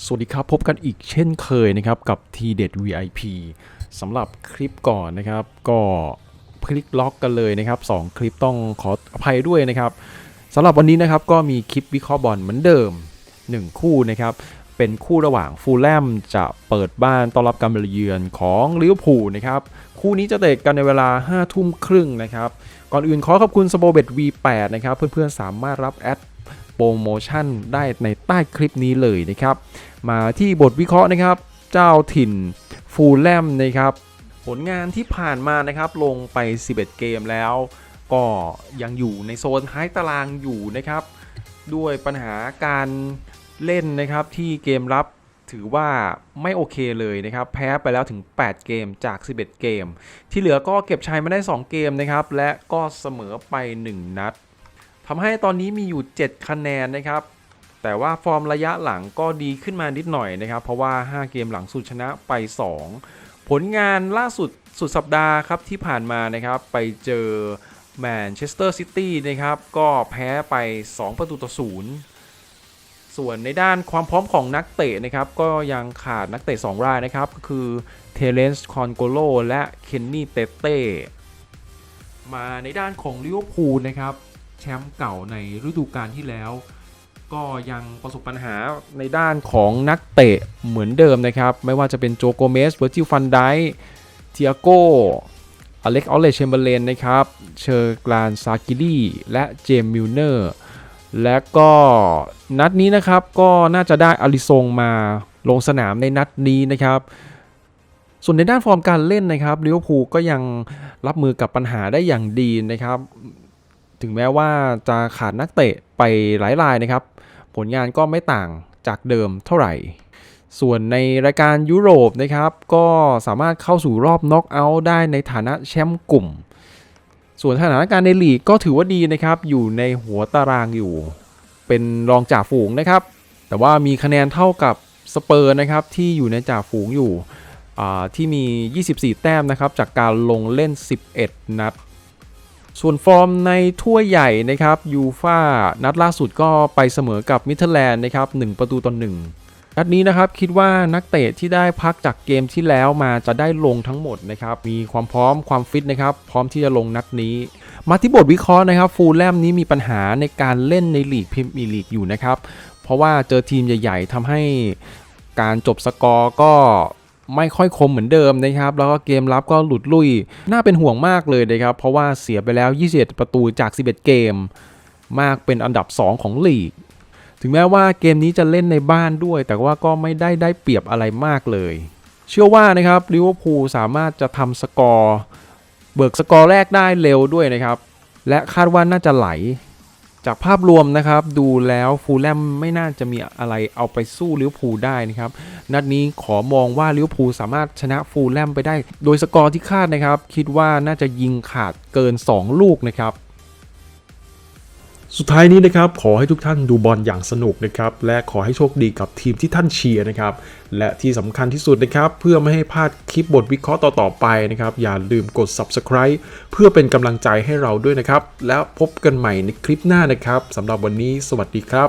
สวัสดีครับ พบกันอีกเช่นเคยนะครับ กับ t d e d VIP สำหรับคลิปก่อนนะครับ ก็พลิกล็อกกันเลยนะครับ 2 คลิปต้องขออภัยด้วยนะครับสำหรับวันนี้นะครับก็มีคลิปวิเคราะห์บอลเหมือนเดิม 1 คู่นะครับ เป็นคู่ระหว่างฟูลแลมจะเปิดบ้านต้อนรับการเยือนของลิเวอร์พูลนะครับ คู่นี้จะเตะกันในเวลา 5 ทุ่มครึ่งนะครับ ก่อนอื่นขอขอบคุณสโบเบต V8 นะครับ เพื่อนๆสามารถรับแอด รโมชั่นได้ในใต้คลิปนี้เลยนะครับ มาที่บทวิเคราะห์นะครับ เจ้าถิ่นฟูลแลมนะครับผลงานที่ผ่านมานะครับลงไป 11 เกมแล้ว ก็ยังอยู่ในโซนท้ายตารางอยู่นะครับ ด้วยปัญหาการเล่นนะครับที่เกมรับถือว่าไม่โอเคเลยนะครับ แพ้ไปแล้วถึง 8 เกมจาก 11 เกม ที่เหลือก็เก็บชัยมาได้ 2 เกมนะครับ และก็เสมอไป 1 นัด ทำให้ตอนนี้มีอยู่ 7 คะแนนนะครับ แต่ว่าฟอร์มระยะหลังก็ดีขึ้นมานิดหน่อยนะครับ เพราะว่า 5 เกมหลังสุดชนะไป 2 ผลงานล่าสุดสุดสัปดาห์ครับที่ผ่านมานะครับ ไปเจอแมนเชสเตอร์ซิตี้นะครับ ก็แพ้ไป 2 ประตูต่อศูนย์ส่วนในด้านความพร้อมของนักเตะนะครับ ก็ยังขาดนักเตะ 2 รายนะครับ ก็คือเทเลนส์คอนโกโลและเคนนี่เตเต้มาในด้านของลิเวอร์พูลนะครับ แชมป์เก่าในฤดูกาลที่แล้ว ก็ยังประสบปัญหาในด้านของนักเตะเหมือนเดิมนะครับ ไม่ว่าจะเป็นโจโกเมสเวอร์จิลฟันไดเทียโกอเล็กออเลเชมเบอร์เลนนะครับ เชอร์กลานซากิลี่และเจมมิลเนอร์ และก็นัดนี้นะครับก็น่าจะได้อลิซงมาลงสนามในนัดนี้นะครับ ส่วนในด้านฟอร์มการเล่นนะครับลิเวอร์พูลก็ยังรับมือกับปัญหาได้อย่างดีนะครับ ถึงแม้ว่าจะขาดนักเตะไปหลายรายนะครับ ผลงานก็ไม่ต่างจากเดิมเท่าไหร่ ส่วนในรายการยุโรปนะครับ ก็สามารถเข้าสู่รอบน็อกเอาท์ได้ในฐานะแชมป์กลุ่ม ส่วนสถานการณ์ในลีกก็ถือว่าดีนะครับ อยู่ในหัวตารางอยู่ เป็นรองจ่าฝูงนะครับ แต่ว่ามีคะแนนเท่ากับสเปอร์นะครับที่อยู่ในจ่าฝูงอยู่ที่มี 24 แต้มนะครับ จากการลงเล่น 11 นัด ส่วนฟอร์มในถ้วยใหญ่นะครับยูฟานัดล่าสุดก็ไปเสมอกับมิเทอร์แลนด์นะครับ1ประตูต่อ1นัดนี้นะครับคิดว่านักเตะที่ได้พักจากเกมที่แล้วมาจะได้ลงทั้งหมดนะครับมีความพร้อมความฟิตนะครับพร้อมที่จะลงนัดนี้ มาที่บทวิเคราะห์นะครับฟูลแลมนี้มีปัญหาในการเล่นในลีกพรีเมียร์ลีกอยู่นะครับเพราะว่าเจอทีมใหญ่ ๆทำให้การจบสกอร์ก็ ไม่ค่อยคมเหมือนเดิมนะครับ แล้วก็เกมรับก็หลุดลุย น่าเป็นห่วงมากเลยนะครับ เพราะว่าเสียไปแล้ว 21 ประตูจาก 11 เกม มากเป็นอันดับ 2 ของลีก ถึงแม้ว่าเกมนี้จะเล่นในบ้านด้วย แต่ว่าก็ไม่ได้ได้เปรียบอะไรมากเลย เชื่อว่านะครับลิเวอร์พูลสามารถจะทำสกอร์ เบิกสกอร์แรกได้เร็วด้วยนะครับ และคาดว่าน่าจะไหล จากภาพรวมนะครับดูแล้วฟูลแลมไม่น่าจะมีอะไรเอาไปสู้ลิเวอร์พูลได้นะครับ นัดนี้ขอมองว่าลิเวอร์พูลสามารถชนะฟูลแลมไปได้ โดยสกอร์ที่คาดนะครับ คิดว่าน่าจะยิงขาดเกิน 2 ลูกนะครับ สุดท้ายนี้นะครับขอให้ทุกท่านดูบอลอย่างสนุกนะครับและขอให้โชคดีกับทีมที่ท่านเชียร์นะครับและที่สำคัญที่สุดนะครับเพื่อไม่ให้พลาดคลิปบทวิเคราะห์ต่อๆไปนะครับอย่าลืมกด subscribe เพื่อเป็นกำลังใจให้เราด้วยนะครับแล้วพบกันใหม่ในคลิปหน้านะครับสำหรับวันนี้สวัสดีครับ